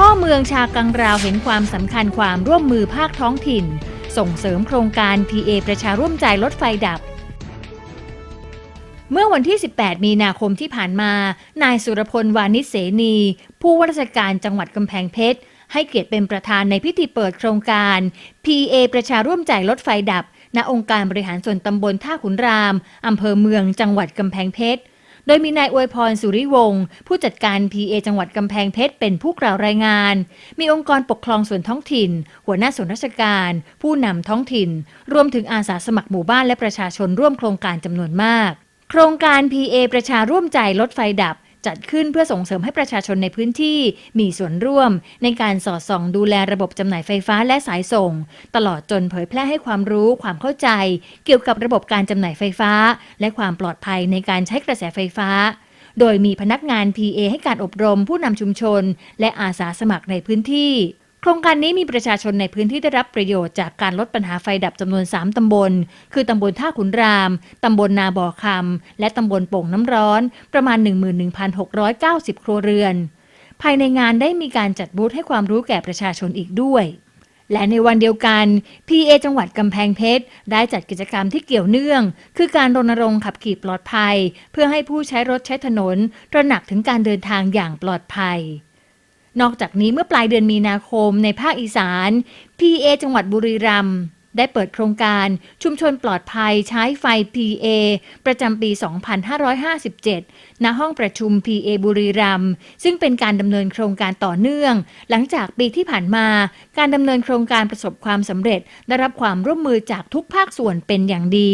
พ่อเมืองชากังราวเห็นความสำคัญความร่วมมือภาคท้องถิ่น ส่งเสริมโครงการ PA ประชาร่วมใจลดไฟดับ เมื่อวันที่ 18 มีนาคมที่ผ่านมา นายสุรพลวานิเสนี ผู้ว่าราชการจังหวัดกำแพงเพชร ให้เกียรติเป็นประธานในพิธีเปิดโครงการ PA ประชาร่วมใจลดไฟดับ ณองค์การบริหารส่วนตำบลท่าขุนรามอำเภอเมืองจังหวัดกำแพงเพชร โดยมีนายอวยพรสุริวงศ์ผู้จัดการ PA จังหวัดกำแพงเพชรเป็นผู้กล่าวรายงาน มีองค์กรปกครองส่วนท้องถิ่น หัวหน้าส่วนราชการ ผู้นำท้องถิ่น รวมถึงอาสาสมัครหมู่บ้านและประชาชนร่วมโครงการจำนวนมาก โครงการ PA ประชาร่วมใจลดไฟดับ จัดขึ้นเพื่อส่งเสริมให้ประชาชนในพื้นที่มีส่วนร่วม ในการสอดส่องดูแลระบบจำหน่ายไฟฟ้าและสายส่ง ตลอดจนเผยแพร่ให้ความรู้ความเข้าใจ เกี่ยวกับระบบการจำหน่ายไฟฟ้า และความปลอดภัยในการใช้กระแสไฟฟ้าโดยมีพนักงาน PA ให้การอบรมผู้นำชุมชน และอาสาสมัครในพื้นที่ ครงการนี้มีประชาชนในพื้นที่ได้รับประโยชน์จากการลดปัญหาไฟดับจำนวน 3 ตำบล คือตำบลท่าขุนราม ตำบลนาบ่อคำ และตำบลโป่งน้ำร้อน ประมาณ 11,690 ครัวเรือน ภายในงานได้มีการจัดบูธให้ความรู้แก่ประชาชนอีกด้วย และในวันเดียวกัน PA จังหวัดกำแพงเพชร ได้จัดกิจกรรมที่เกี่ยวเนื่อง คือการรณรงค์ขับขี่ปลอดภัย เพื่อให้ผู้ใช้รถใช้ถนนตระหนักถึงการเดินทางอย่างปลอดภัย นอกจากนี้เมื่อปลายเดือนมีนาคมในภาคอีสาน PA จังหวัดบุรีรัมย์ได้เปิดโครงการชุมชนปลอดภัยใช้ไฟ PA ประจำปี 2557 ณ ห้องประชุม PA บุรีรัมย์ซึ่งเป็นการดำเนินโครงการต่อเนื่อง หลังจากปีที่ผ่านมา การดำเนินโครงการประสบความสำเร็จ ได้รับความร่วมมือจากทุกภาคส่วนเป็นอย่างดี